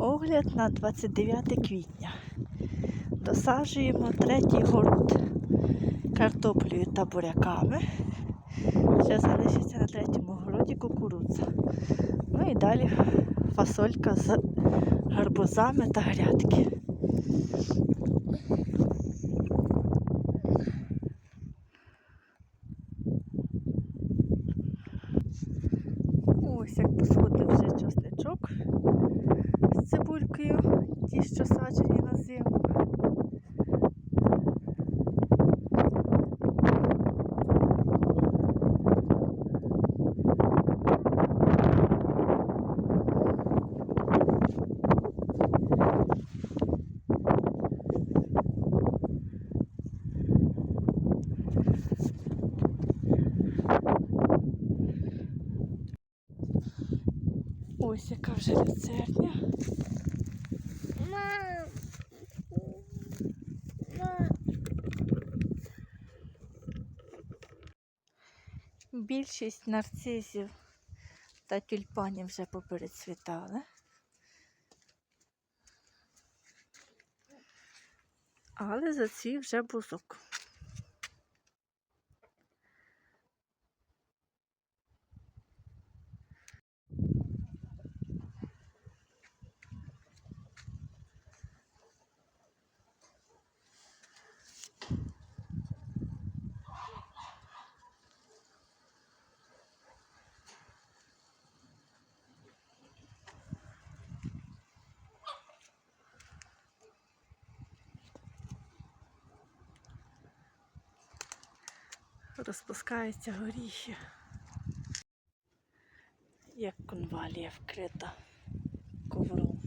Огляд на 29 квітня. Досаджуємо третій город картоплею та буряками. Ще залишиться на третьому городі кукурудза. Ну і далі фасолька з гарбузами та грядки. Ось як посходив вже часничок з цибулькою, ті, що саджені на зиму. Ось яка вже люцерня. Більшість нарцизів та тюльпанів вже поперецвітали. Але зацвів вже бузок. Розпускаються горіхи. Як конвалія вкрита ковром.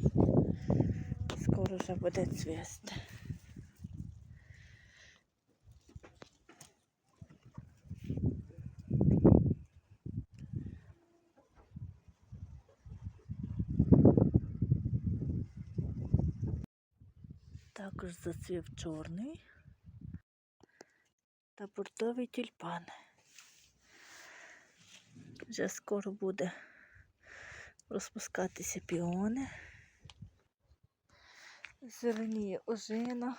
Скоро вже буде цвісти. Також зацвів чорний та портовий тюльпан. Вже скоро буде розпускатися піони. Зеленіє ожина.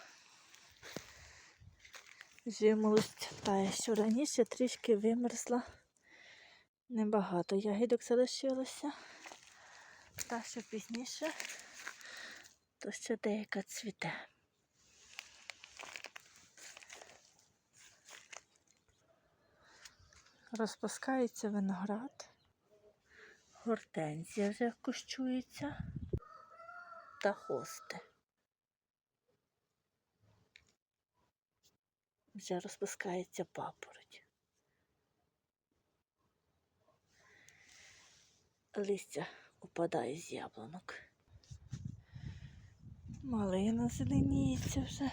Жимолость тає, що раніше трішки вимерзла. Небагато ягідок залишилося. Та що пізніше, то ще деяка цвіте. Розпускається виноград, гортензія вже кущується та хости. Вже розпускається папороть. Листя опадає з яблунок. Малина зеленіється вже.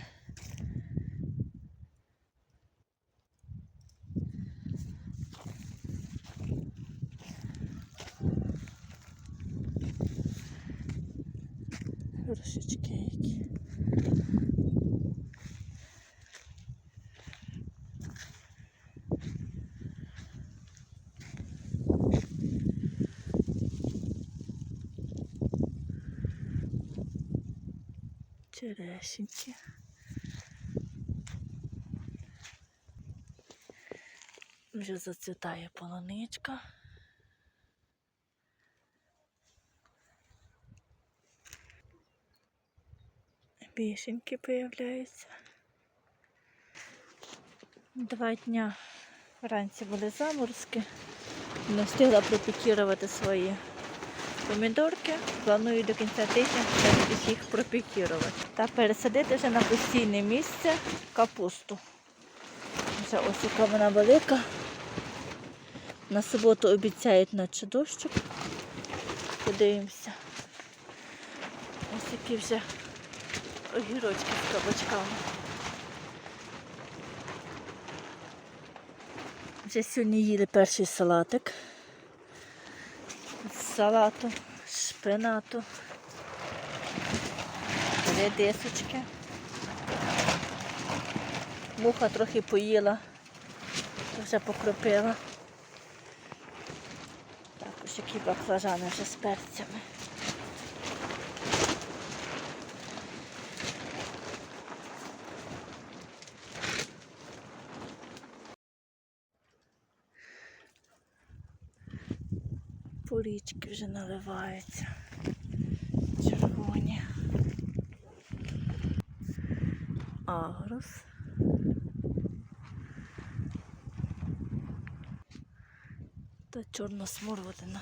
Грушечки які. Черешеньки. Вже зацвітає полуничка. Вишеньки появляються. Два дня вранці були заморозки. Не встигла пропікірувати свої помідорки. Планую до кінця тижня їх пропікірувати. Та пересадити вже на постійне місце капусту. Вже ось яка вона велика. На суботу обіцяють наче дощик. Подивимося. Ось які вже огірочки з кабачками. Вже сьогодні їли перший салатик. З салату, шпинату, редисочки. Муха трохи поїла, вже покропила. Також які баклажани вже з перцями. Порічки вже наливаються. Червоні. Агрос. Та чорна смородина.